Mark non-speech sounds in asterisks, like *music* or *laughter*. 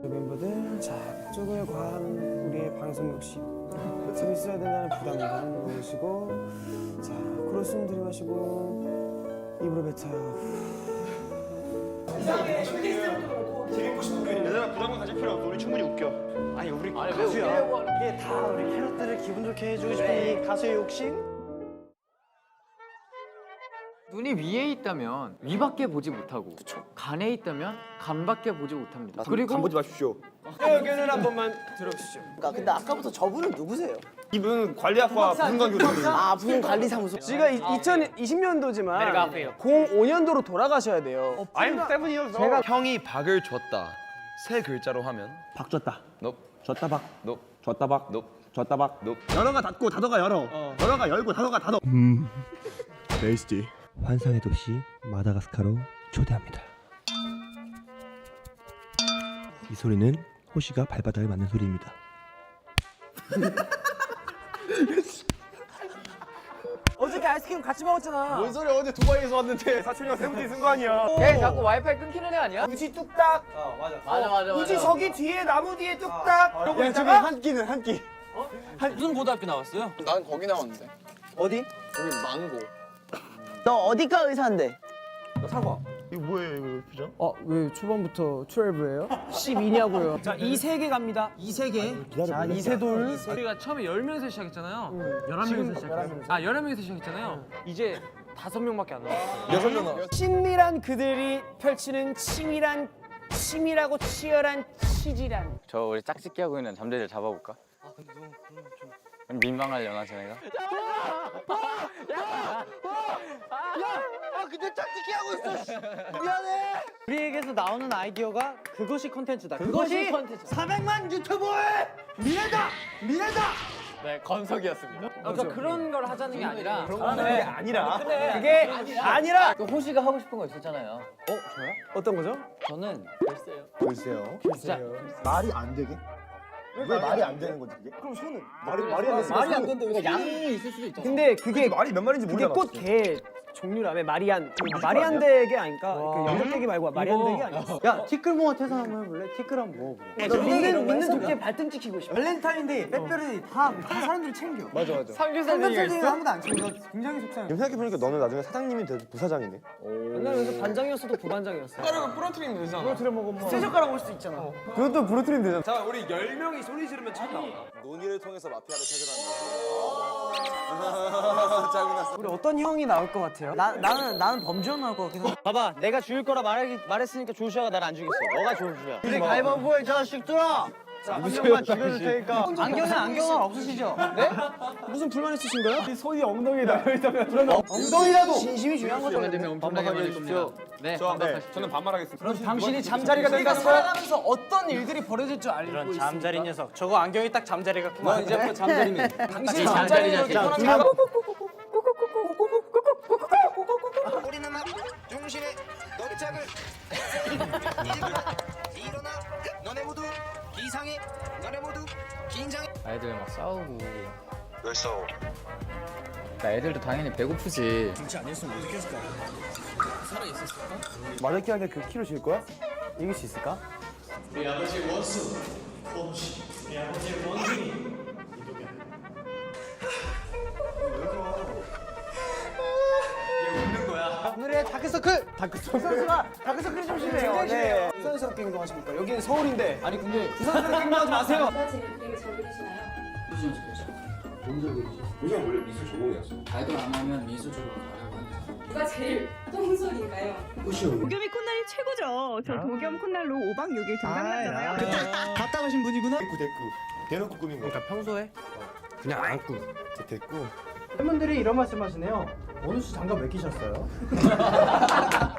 멤버들 자 쪽을 과한 우리의 방송 욕심 재밌어야 된다는 부담감 놓으시고 자 코로 숨 들이마시고 입으로 뱉어요 얘들아 부담감 가질 필요 없어. 우리 충분히 웃겨. 아니 우리 가수야. 이게 다 우리 캐럿들을 기분 좋게 해주고 싶은 이 가수의 욕심? 눈이 위에 있다면 위밖에 보지 못하고 간에 있다면 간밖에 보지 못합니다. 그리고 마십시오. 의견을 한 번만 들어주시죠 그러니까 근데 아까부터 저분은 누구세요? 이분 관리학과 부승관 교수님. 아 부분 관리사무소. 지금 2020년도지만 05년도로 돌아가셔야 돼요 I'm seven years old. 제가 형이 박을 줬다. 세 글자로 하면 박 줬다. 너, 줬다 박. 너, 줬다 박. 너, 줬다 박. 너. 열어가 닫고 닫아가 열어. 열어가 열고 닫아가 닫아. 음. *laughs* 베이스지. 환상의 도시 마다가스카로 초대합니다. 이 소리는 호시가 발바닥을 맞는 소리입니다. *laughs* 어저께 아이스크림 같이 먹었잖아 뭔 소리 어제 두바이에서 왔는데 사촌이랑 세븐틴 쓴거 아니야? 걔 자꾸 와이파이 끊기는 애 아니야? 우지 뚝딱 맞아 맞아 우지 맞아. 저기 뒤에 나무 뒤에 뚝딱 야 저기 한 끼는 한 끼. 무슨 고등학교 나왔어요? 난 거기 나왔는데. 어디? 거기 망고. 너 어디과 의사인데? 이거 뭐예요 이거 표정? 어, 왜 초반부터 12예요? 12냐고요. 자, 이세개 갑니다. 이세개. 자, 이세돌. 우리가 처음에 10명에서 시작했잖아요. 11명에서 시작했어요. 아, 11명에서 시작했잖아요. 이제 다섯 명밖에 안 남았어요. 여섯 명. 친밀한 그들이 펼치는 치밀한 치밀하고 치열한 치질한 저 우리 짝짓기 하고 있는 잠재를 잡아볼까? 아 근데 너무 좀 민망하려나 쟤네가? 우리에게서 나오는 아이디어가 그것이 컨텐츠다. 그것이 400만 유튜버의 미래다. 미래다. 네 건석이었습니다. 그러니까 그런 걸 하자는 게 아니라 그게 아니라. 그게 아니라 그 호시가 하고 싶은 거 있었잖아요. 어떤 거죠? 저는 글쎄요. 말이 안 되게? 왜 말이 안 되는 거지 이게? 그럼 손은 말이 말이 안 되는 말이 안 되는데 우리가 양이 있을 수도 있잖아. 근데 그게 말이 몇 마리인지 그게. 꽃개 종류라며 마리안 마리안 대게 아닐까? 그 연극대게 말고 마리안 대게 아니야? 야 티끌 모아 태산 한번 해볼래? 티끌 한번 모아보래. 믿는 믿는 독재 발등 찍히고 싶어. 발렌타인데이 빼빼로데이 다, 다 사람들이 챙겨. 맞아 맞아. 삼겹살이가 있어? 아무도 안 챙겨. 굉장히 속상해. 생각해 보니까 너는 나중에 사장님이 돼도 부사장이네. 옛날에 반장이었어도 부반장이었어. 숟가락을 부러뜨리면 되잖아. 부러뜨려 먹으면 세 젓가락 올수 있잖아. 그것도 부러뜨리면 되잖아. 자, 우리 10명이 소리 지르면 첫 나와. 논의를 통해서 마피아를 찾으라는 우리 어떤 형이 나올 것 같아요? 나, 나는 나는 범죄원 나올 것 같긴 해. 봐봐, 내가 죽일 거라 말하, 말했으니까 조슈아가 나를 안 죽였어. 너가 조슈아. 우리 가위바위보의 자식 들아. 자, 한 명만 죽여줄 테니까. 안경에 안경은 없으시죠? 네? 무슨 불만 있으신가요? 손이 엉덩이에 달려 있다면 그러면 엉덩이라도 진심이 중요한 거죠. 되면 엄청나게 많을 겁니다. 네, 반박하시죠. 저는 반말하겠습니다. 당신이 잠자리가 될까 살아가면서 어떤 일들이 벌어질 줄 알고 이런. 잠자리 녀석. 저거 안경이 딱 잠자리 같구만. 넌 이제부터 잠자리네. 당신이 잠자리 잠자 우리는 중심의 너짝을 *laughs* 일어나 일어나 너네 모두 이상해 너네 모두 긴장해 아이들 막 싸우고. 왜 싸워? 나 애들도 당연히 배고프지. 마르키한테 그 키로 질 거야? 이길 수 있을까? 오늘의 다크서클! 다크서클가 다크서클이 좀 심해요. 네. 부산스럽게 행동하십니까? 여기는 서울인데. 아니 근데 부산스럽게 행동하지 마세요. 누가 제일 그림을 잘 그리시나요? 아이돌 안 하면 미술 쪽으로 가려고 하는 누가 제일 똥손인가요? 도겸이 콧날이 최고죠. 저 도겸 콧날로 5박 6일 등산갔잖아요. 갔다 가신 분이구나. 대꾸 대꾸. 대놓고 꾸민 거. 그러니까 평소에 그냥 안고. 대꾸. 팬분들이 이런 말씀 하시네요. 원우 씨 장갑 왜 끼셨어요? *laughs*